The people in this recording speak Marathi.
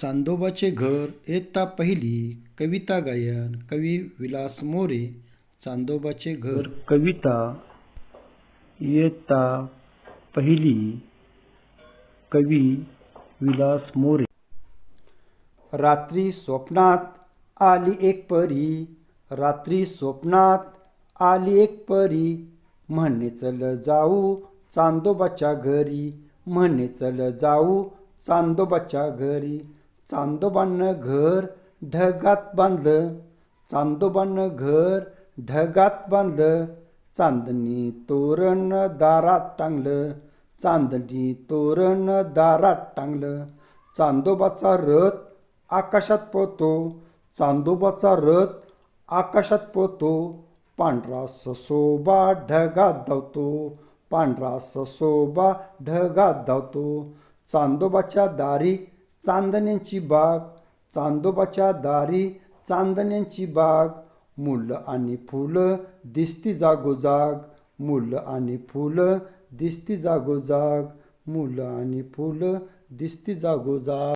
चांदोबाचे घर इयत्ता पहिली कविता गायन कवी विलास मोरे चांदोबाचे घर. कविता इयत्ता पहिली कवी विलास मोरे. रात्री स्वप्नात आली एक परी रात्री स्वप्नात आली एक परी म्हणे चल जाऊ चांदोबाच्या घरी म्हणे चल जाऊ चांदोबाच्या घरी. चांदोबानं घर ढगात बांधलं. चांदोबानं घर ढगात बांधलं. चांदणी तोरण दारात टांगलं. चांदणी तोरण दारात टांगलं. चांदोबाचा रथ आकाशात पोहतो. चांदोबाचा रथ आकाशात पोहतो. पांढरा ससोबा ढगात धावतो. पांढरा ससोबा ढगात धावतो. चांदोबाच्या दारी चांदण्यांची बाग चांदोबाच्या दारी चांदण्यांची बाग मुलं आणि फुलं दिसती जागोजाग मुलं आणि फुलं दिसती जागोजाग मुलं आणि फुलं दिसती जागोजाग.